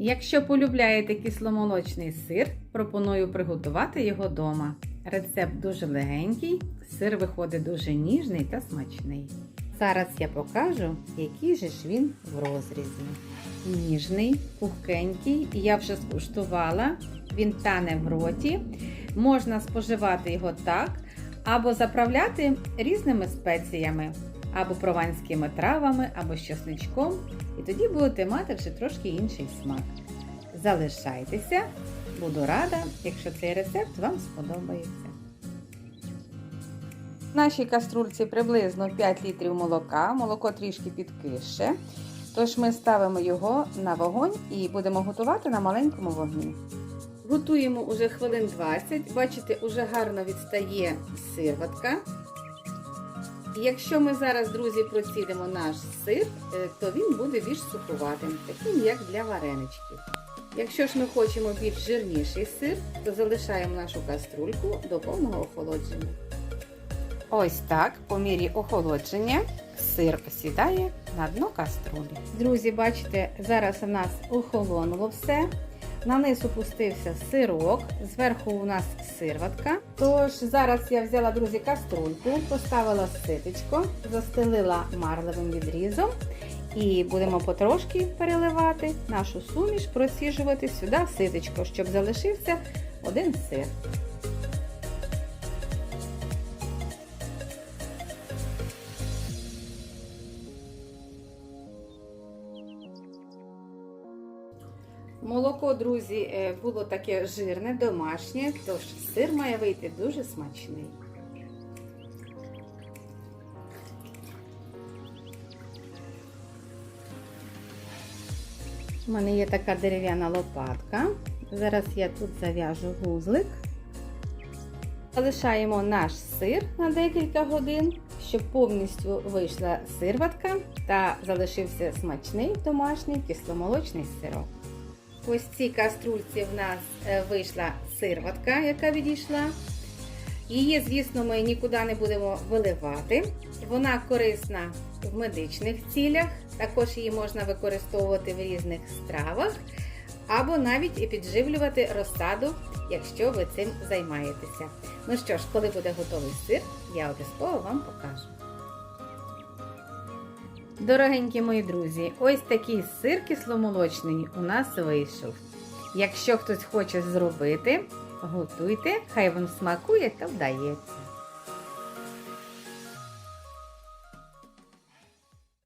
Якщо полюбляєте кисломолочний сир, пропоную приготувати його вдома. Рецепт дуже легенький, сир виходить дуже ніжний та смачний. Зараз я покажу, який же ж він в розрізі. Ніжний, пухкенький, я вже скуштувала, він тане в роті. Можна споживати його так, або заправляти різними спеціями, або прованськими травами, або з чесничком, і тоді будете мати вже трошки інший смак. Залишайтеся, буду рада, якщо цей рецепт вам сподобається. В нашій каструльці приблизно 5 літрів молока, молоко трішки підкише. Тож ми ставимо його на вогонь і будемо готувати на маленькому вогні. Готуємо уже хвилин 20. Бачите, уже гарно відстає сирватка. Якщо ми зараз, друзі, процідимо наш сир, е, то він буде більш сухуватим, таким як для вареничків. Якщо ж ми хочемо більш жирніший сир, то залишаємо нашу каструльку до повного охолодження. Ось так, по мірі охолодження, сир осідає на дно каструлі. Друзі, бачите, зараз у нас охолонуло все. На низ опустився сирок, зверху у нас сирватка. Тож зараз я взяла, друзі, каструльку, поставила ситечко, застелила марлевим відрізом і будемо потрошки переливати нашу суміш, просіжувати сюди ситечко, щоб залишився один сир. Молоко, друзі, е, було таке жирне, домашнє, тож сир має вийти дуже смачний. У мене є така дерев'яна лопатка. Зараз я тут зав'яжу вузлик. Залишаємо наш сир на декілька годин, щоб повністю вийшла сирватка та залишився смачний домашній кисломолочний сирок. Ось цій каструльці в нас е, вийшла сирватка, яка відійшла. Її, звісно, ми нікуди не будемо виливати. Вона корисна в медичних цілях, також її можна використовувати в різних стравах, або навіть і підживлювати розсаду, якщо ви цим займаєтеся. Ну що ж, коли буде готовий сир, я обов'язково вам покажу. Дорогенькі мої друзі, ось такий сир кисломолочний у нас вийшов. Якщо хтось хоче зробити, готуйте, хай вам смакує та вдається.